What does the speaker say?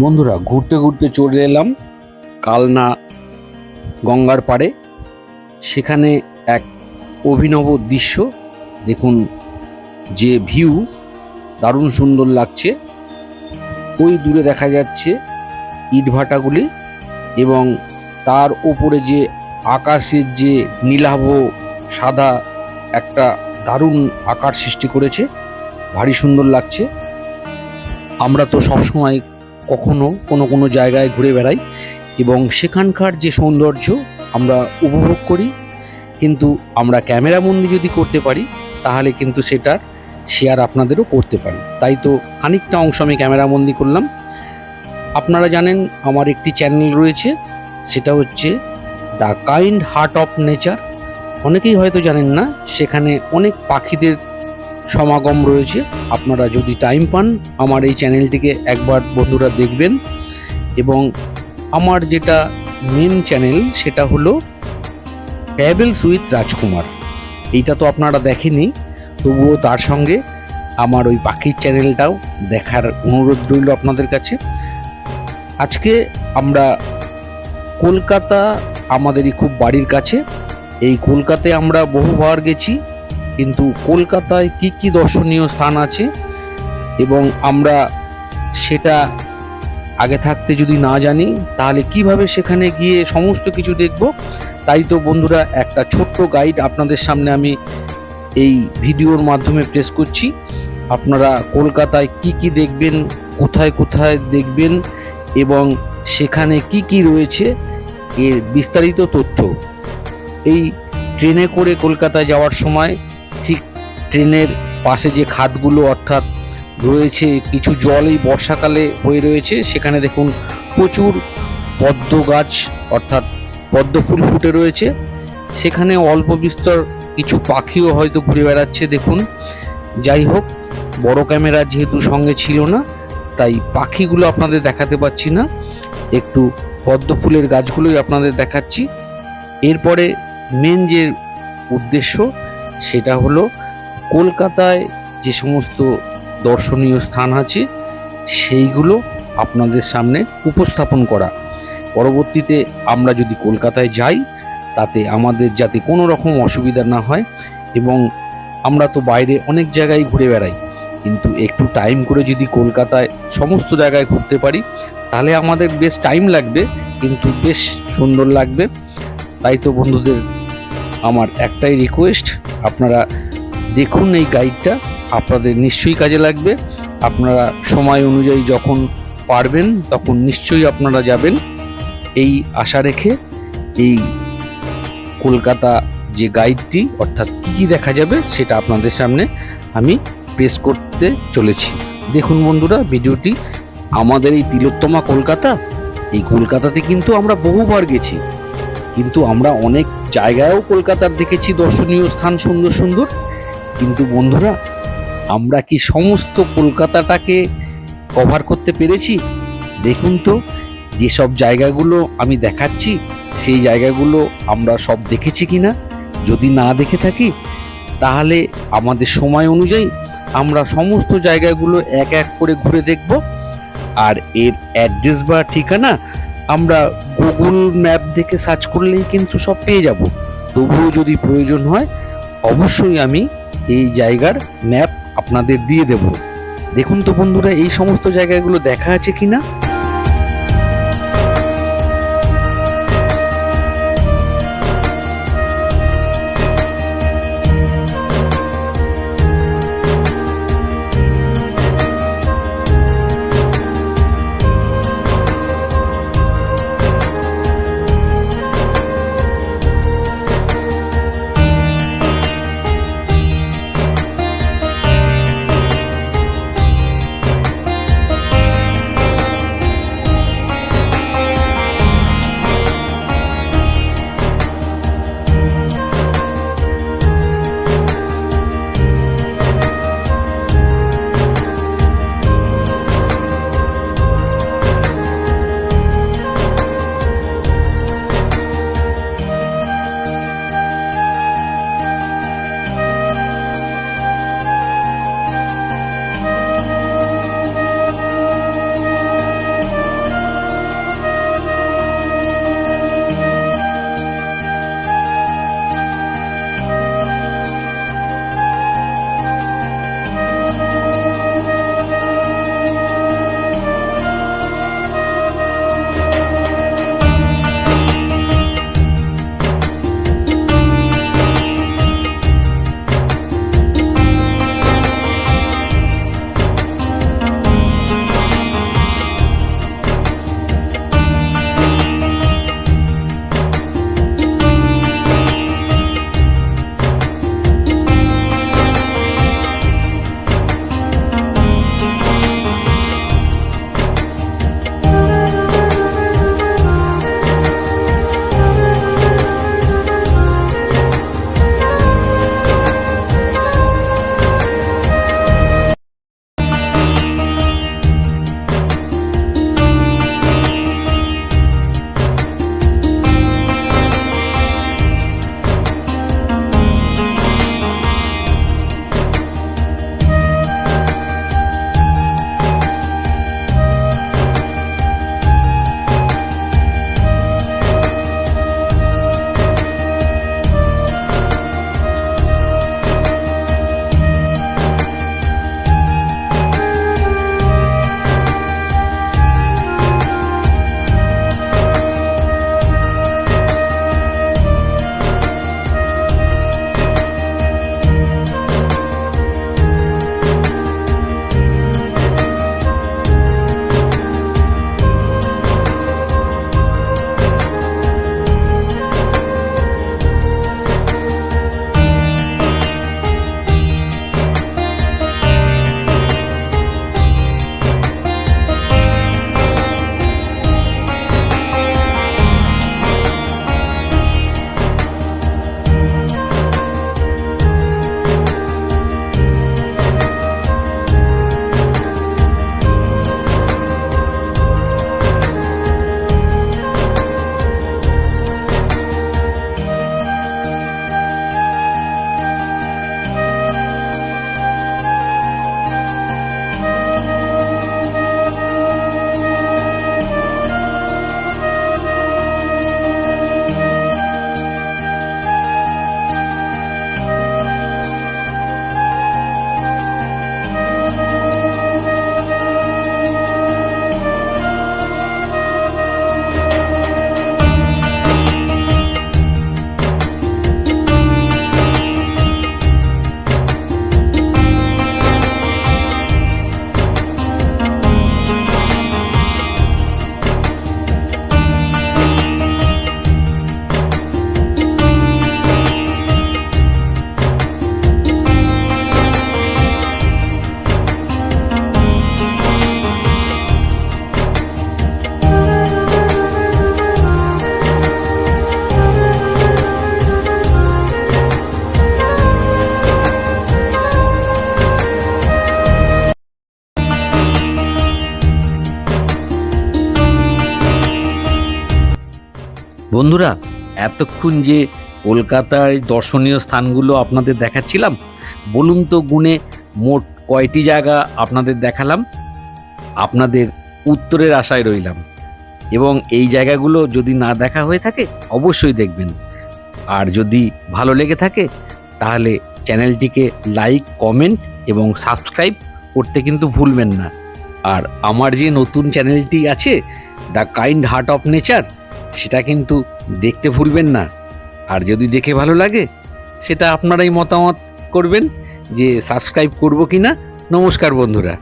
বন্ধুরা, ঘুরতে ঘুরতে চলে এলাম কালনা গঙ্গার পাড়ে। সেখানে এক অভিনব দৃশ্য, দেখুন যে ভিউ দারুণ সুন্দর লাগছে। ওই দূরে দেখা যাচ্ছে ইটভাটাগুলি এবং তার ওপরে যে আকাশের যে নীলাভ সাদা একটা দারুণ আকার সৃষ্টি করেছে, ভারী সুন্দর লাগছে। আমরা তো সবসময় কখনো কোনো কোনো জায়গায় ঘুরে বেড়াই এবং সেখানকার যে সৌন্দর্য আমরা উপভোগ করি, কিন্তু আমরা ক্যামেরা বন্দি যদি করতে পারি, তাহলে কিন্তু সেটার শেয়ার আপনাদেরও করতে পারি। তাই তো খানিকটা অংশ আমি ক্যামেরা বন্দি করলাম। আপনারা জানেন আমার একটি চ্যানেল রয়েছে, সেটা হচ্ছে the kind heart of nature. অনেকেই হয়তো জানেন না, সেখানে অনেক পাখিদের সমাগম রয়েছে। আপনারা যদি টাইম পান, আমার এই চ্যানেলটিকে একবার বন্ধুরা দেখবেন। এবং আমার যেটা মেন চ্যানেল সেটা হলো ট্র্যাভেলস উইথ রাজকুমার এইটা তো আপনারা দেখেনি তবুও তার সঙ্গে আমার ওই পাখির চ্যানেলটাও দেখার অনুরোধ রইল আপনাদের কাছে। আজকে আমরা কলকাতা, আমাদেরই খুব বাড়ির কাছে। এই কলকাতায় আমরা বহুবার গেছি। কিন্তু কলকাতায় কি কি দর্শনীয় স্থান আছে? এবং আমরা সেটা আগে থাকতে যদি না জানি, তাহলে কীভাবে সেখানে গিয়ে সমস্ত কিছু দেখব? তাই তো বন্ধুরা, একটা ছোট্ট গাইড আপনাদের সামনে আমি এই ভিডিওর মাধ্যমে প্রেস করছি। আপনারা কলকাতায় কি কি দেখবেন, কোথায় কোথায় দেখবেন, এবং সেখানে কি কি রয়েছে, এর বিস্তারিত তথ্য। এই ট্রেনে করে কলকাতায় যাওয়ার সময় ট্রেনের পাশে যে খাতগুলো অর্থাৎ রয়েছে, কিছু জল এই বর্ষাকালে হয়ে রয়েছে, সেখানে দেখুন প্রচুর পদ্ম গাছ অর্থাৎ পদ্ম ফুল ফুটে রয়েছে। সেখানে অল্প বিস্তর কিছু পাখিও হয়তো ঘুরে বেড়াচ্ছে দেখুন। যাই হোক, বড় ক্যামেরা যেহেতু সঙ্গে ছিল না, তাই পাখিগুলো আপনাদের দেখাতে পাচ্ছি না। একটু পদ্ম ফুলের গাছগুলোই আপনাদের দেখাচ্ছি। এরপরে মেন যে উদ্দেশ্য, সেটা হলো কলকাতায় যে সমস্ত দর্শনীয় স্থান আছে, সেইগুলো আপনাদের সামনে উপস্থাপন করা। পরবর্তীতে আমরা যদি কলকাতায় যাই, তাতে আমাদের যাতে কোনো রকম অসুবিধা না হয় এবং আমরা তো বাইরে অনেক জায়গায় ঘুরে বেড়াই, কিন্তু একটু টাইম করে যদি কলকাতায় সমস্ত জায়গায় ঘুরতে পারি, তাহলে আমাদের বেশ টাইম লাগবে, কিন্তু বেশ সুন্দর লাগবে। তাই তো বন্ধুদের, আমার একটাই রিকোয়েস্ট আপনারা দেখুন এই গাইডটা আপনাদের নিশ্চয়ই কাজে লাগবে। আপনারা সময় অনুযায়ী যখন পারবেন, তখন নিশ্চয়ই আপনারা যাবেন। এই আশা রেখে এই কলকাতা যে গাইডটি অর্থাৎ কী কী দেখা যাবে, সেটা আপনাদের সামনে আমি পেশ করতে চলেছি। দেখুন বন্ধুরা, ভিডিওটি আমাদের এই তিলোত্তমা কলকাতা, এই কলকাতাতে কিন্তু আমরা বহুবার গেছি। কিন্তু আমরা অনেক জায়গায়ও কলকাতার দেখেছি দর্শনীয় স্থান সুন্দর সুন্দর। কিন্তু বন্ধুরা, আমরা কি সমস্ত কলকাতাটাকে কভার করতে পেরেছি? দেখুন তো, যেসব জায়গাগুলো আমি দেখাচ্ছি, সেই জায়গাগুলো আমরা সব দেখেছি কি না যদি না দেখে থাকি, তাহলে আমাদের সময় অনুযায়ী আমরা সমস্ত জায়গাগুলো এক এক করে ঘুরে দেখব। আর এর অ্যাড্রেস বা ঠিকানা আমরা গুগল ম্যাপ দেখে সার্চ করলেই কিন্তু সব পেয়ে যাব। তবুও যদি প্রয়োজন হয়, অবশ্যই আমি এই জায়গার ম্যাপ আপনাদের দিয়ে দেব। দেখুন তো বন্ধুরা, এই সমস্ত জায়গাগুলো দেখা আছে কিনা? বন্ধুরা, এতক্ষণ যে কলকাতায় দর্শনীয় স্থানগুলো আপনাদের দেখাচ্ছিলাম, বলুন তো গুণে মোট কয়টি জায়গা আপনাদের দেখালাম? আপনাদের উত্তরের আশায় রইলাম। এবং এই জায়গাগুলো যদি না দেখা হয়ে থাকে, অবশ্যই দেখবেন। আর যদি ভালো লেগে থাকে, তাহলে চ্যানেলটিকে লাইক, কমেন্ট এবং সাবস্ক্রাইব করতে কিন্তু ভুলবেন না। আর আমার যে নতুন চ্যানেলটি আছে, the kind heart of nature সেটা কিন্তু দেখতে ভুলবেন না। আর যদি দেখে ভালো লাগে, সেটা আপনারাই মতামত করবেন যে সাবস্ক্রাইব করব কি না নমস্কার বন্ধুরা।